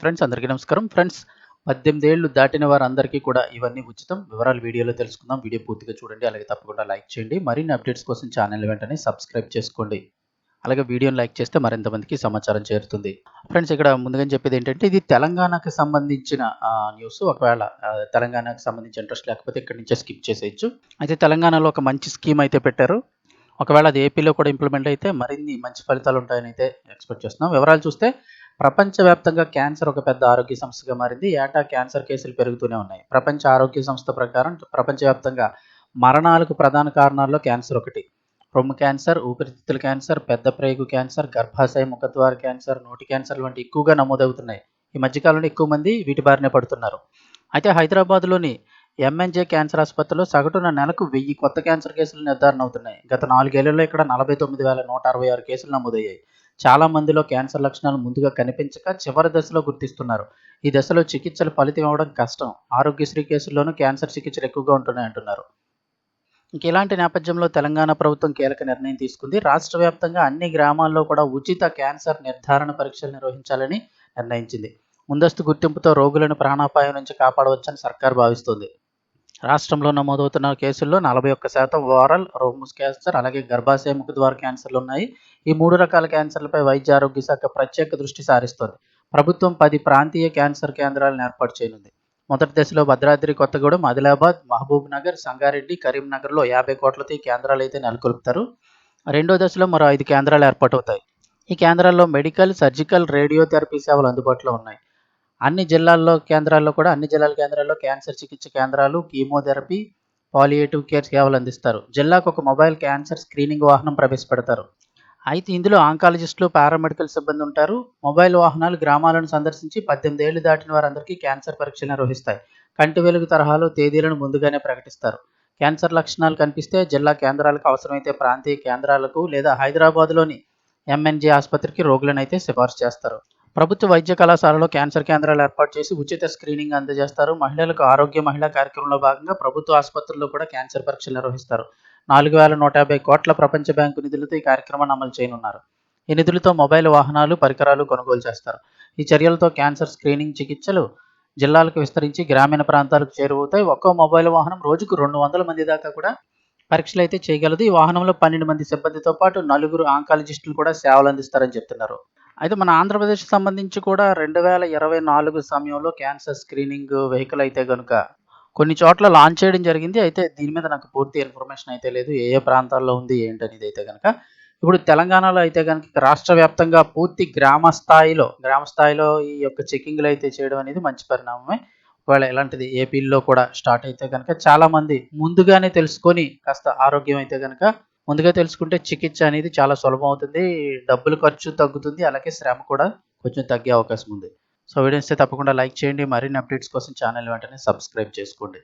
Friends అందరికీ నమస్కారం. Friends పద్దెనిమిది ఏళ్ళు దాటిన వారందరికీ కూడా ఇవన్నీ ఉచితం వివరాలు వీడియోలో తెలుసుకుందాం. వీడియో పూర్తిగా చూడండి. అలాగే తప్పకుండా లైక్ చేయండి. మరిన్ని అప్డేట్స్ కోసం ఛానల్ వెంటనే సబ్స్క్రైబ్ చేసుకోండి. అలాగే వీడియోని లైక్ చేస్తే మరింత మందికి సమాచారం చేరుతుంది. ఫ్రెండ్స్ ఇక్కడ ముందుగా చెప్పేది ఏంటంటే ఇది తెలంగాణకు సంబంధించిన న్యూస్ ఒకవేళ తెలంగాణకు సంబంధించి ఇంట్రెస్ట్ లేకపోతే ఇక్కడ నుంచే స్కిప్ చేసేయచ్చు. అయితే తెలంగాణలో ఒక మంచి స్కీమ్ అయితే పెట్టారు. ఒకవేళ అది ఏపీలో కూడా ఇంప్లిమెంట్ అయితే మరిన్ని మంచి ఫలితాలు ఉంటాయని అయితే ఎక్స్పెక్ట్ చేస్తున్నాం. వివరాలు చూస్తే ప్రపంచవ్యాప్తంగా క్యాన్సర్ ఒక పెద్ద ఆరోగ్య సమస్యగా మారింది. ఏటా క్యాన్సర్ కేసులు పెరుగుతూనే ఉన్నాయి. ప్రపంచ ఆరోగ్య సంస్థ ప్రకారం ప్రపంచవ్యాప్తంగా మరణాలకు ప్రధాన కారణాల్లో క్యాన్సర్ ఒకటి. రొమ్ము క్యాన్సర్ ఊపిరితిత్తుల క్యాన్సర్ పెద్ద ప్రేగు క్యాన్సర్ గర్భాశయ ముఖద్వార క్యాన్సర్ నోటి క్యాన్సర్ వంటి ఎక్కువగా నమోదవుతున్నాయి. ఈ మధ్యకాలంలో ఎక్కువ మంది వీటి బారినే పడుతున్నారు. అయితే హైదరాబాద్లోని ఎంఎన్జే క్యాన్సర్ ఆసుపత్రిలో సగటున నెలకు వెయ్యి కొత్త క్యాన్సర్ కేసులు నిర్ధారణ అవుతున్నాయి గత నాలుగేళ్ళలో ఇక్కడ నలభై తొమ్మిది వేల నూట అరవై ఆరు కేసులు నమోదయ్యాయి. చాలా మందిలో క్యాన్సర్ లక్షణాలు ముందుగా కనిపించక చివరి దశలో గుర్తిస్తున్నారు. ఈ దశలో చికిత్సలు ఫలితం ఇవ్వడం కష్టం. ఆరోగ్యశ్రీ కేసుల్లోనూ క్యాన్సర్ చికిత్సలు ఎక్కువగా ఉంటున్నాయంటున్నారు. ఇంక ఇలాంటి నేపథ్యంలో తెలంగాణ ప్రభుత్వం కీలక నిర్ణయం తీసుకుంది. రాష్ట్ర వ్యాప్తంగా అన్ని గ్రామాల్లో కూడా ఉచిత క్యాన్సర్ నిర్ధారణ పరీక్షలు నిర్వహించాలని నిర్ణయించింది. ముందస్తు గుర్తింపుతో రోగులను ప్రాణాపాయం నుంచి కాపాడవచ్చని సర్కార్ భావిస్తోంది. రాష్ట్రంలో నమోదవుతున్న కేసుల్లో నలభై ఒక్క శాతం ఓరల్ రోమ్స్ క్యాన్సర్ అలాగే గర్భాశయ ముఖద్వార క్యాన్సర్లు ఉన్నాయి. ఈ మూడు రకాల క్యాన్సర్లపై వైద్య ఆరోగ్య శాఖ ప్రత్యేక దృష్టి సారిస్తోంది. ప్రభుత్వం పది ప్రాంతీయ క్యాన్సర్ కేంద్రాలను ఏర్పాటు చేయనుంది. మొదటి దశలో భద్రాద్రి కొత్తగూడెం ఆదిలాబాద్ మహబూబ్ నగర్ సంగారెడ్డి కరీంనగర్లో యాభై కోట్లతో ఈ కేంద్రాలు అయితే నెలకొల్పుతారు. రెండో దశలో మరో ఐదు కేంద్రాలు ఏర్పాటవుతాయి. ఈ కేంద్రాల్లో మెడికల్ సర్జికల్ రేడియోథెరపీ సేవలు అందుబాటులో ఉన్నాయి. అన్ని జిల్లాల్లో కేంద్రాల్లో కూడా అన్ని జిల్లాల కేంద్రాల్లో క్యాన్సర్ చికిత్స కేంద్రాలు కీమోథెరపీ పాలియేటివ్ కేర్ సేవలు అందిస్తారు. జిల్లాకు ఒక మొబైల్ క్యాన్సర్ స్క్రీనింగ్ వాహనం ప్రవేశపెడతారు. అయితే ఇందులో ఆంకాలజిస్టులు పారామెడికల్ సిబ్బంది ఉంటారు. మొబైల్ వాహనాలు గ్రామాలను సందర్శించి పద్దెనిమిది ఏళ్ళు దాటిన వారందరికీ క్యాన్సర్ పరీక్షలు నిర్వహిస్తాయి. కంటి వెలుగు తరహాలో తేదీలను ముందుగానే ప్రకటిస్తారు. క్యాన్సర్ లక్షణాలు కనిపిస్తే జిల్లా కేంద్రాలకు అవసరమైతే ప్రాంతీయ కేంద్రాలకు లేదా హైదరాబాద్లోని ఎంఎన్జే ఆసుపత్రికి రోగులను అయితే సిఫార్సు చేస్తారు. ప్రభుత్వ వైద్య కళాశాలలో క్యాన్సర్ కేంద్రాలు ఏర్పాటు చేసి ఉచిత స్క్రీనింగ్ అందజేస్తారు. మహిళలకు ఆరోగ్య మహిళా కార్యక్రమంలో భాగంగా ప్రభుత్వ ఆసుపత్రుల్లో కూడా క్యాన్సర్ పరీక్షలు నిర్వహిస్తారు. నాలుగు వేల నూట యాభై కోట్ల ప్రపంచ బ్యాంకు నిధులతో ఈ కార్యక్రమాన్ని అమలు చేయనున్నారు. ఈ నిధులతో మొబైల్ వాహనాలు పరికరాలు కొనుగోలు చేస్తారు. ఈ చర్యలతో క్యాన్సర్ స్క్రీనింగ్ చికిత్సలు జిల్లాలకు విస్తరించి గ్రామీణ ప్రాంతాలకు చేరువవుతాయి. ఒక్కో మొబైల్ వాహనం రోజుకు రెండు వందల మంది దాకా కూడా పరీక్షలు అయితే చేయగలదు. ఈ వాహనంలో పన్నెండు మంది సిబ్బందితో పాటు నలుగురు ఆంకాలజిస్టులు కూడా సేవలు అందిస్తారని చెప్తున్నారు. అయితే మన ఆంధ్రప్రదేశ్ సంబంధించి కూడా రెండు వేల ఇరవై నాలుగు సమయంలో క్యాన్సర్ స్క్రీనింగ్ వెహికల్ అయితే కనుక కొన్ని చోట్ల లాంచ్ చేయడం జరిగింది. అయితే దీని మీద నాకు పూర్తి ఇన్ఫర్మేషన్ అయితే లేదు. ఏ ఏ ప్రాంతాల్లో ఉంది ఏంటనేది అయితే కనుక ఇప్పుడు తెలంగాణలో అయితే కనుక రాష్ట్ర వ్యాప్తంగా పూర్తి గ్రామ స్థాయిలో గ్రామ స్థాయిలో ఈ యొక్క చెకింగ్లు అయితే చేయడం అనేది మంచి పరిణామమే. ఒకవేళ ఇలాంటిది ఏపీలో కూడా స్టార్ట్ అయితే కనుక చాలా మంది ముందుగానే తెలుసుకొని కాస్త ఆరోగ్యం అయితే కనుక ముందుగా తెలుసుకుంటే చికిత్స అనేది చాలా సులభం అవుతుంది. డబ్బులు ఖర్చు తగ్గుతుంది. అలాగే శ్రమ కూడా కొంచెం తగ్గే అవకాశం ఉంది. సో వీడియోస్ తప్పకుండా లైక్ చేయండి. మరిన్ని అప్డేట్స్ కోసం ఛానల్ వెంటనే సబ్స్క్రైబ్ చేసుకోండి.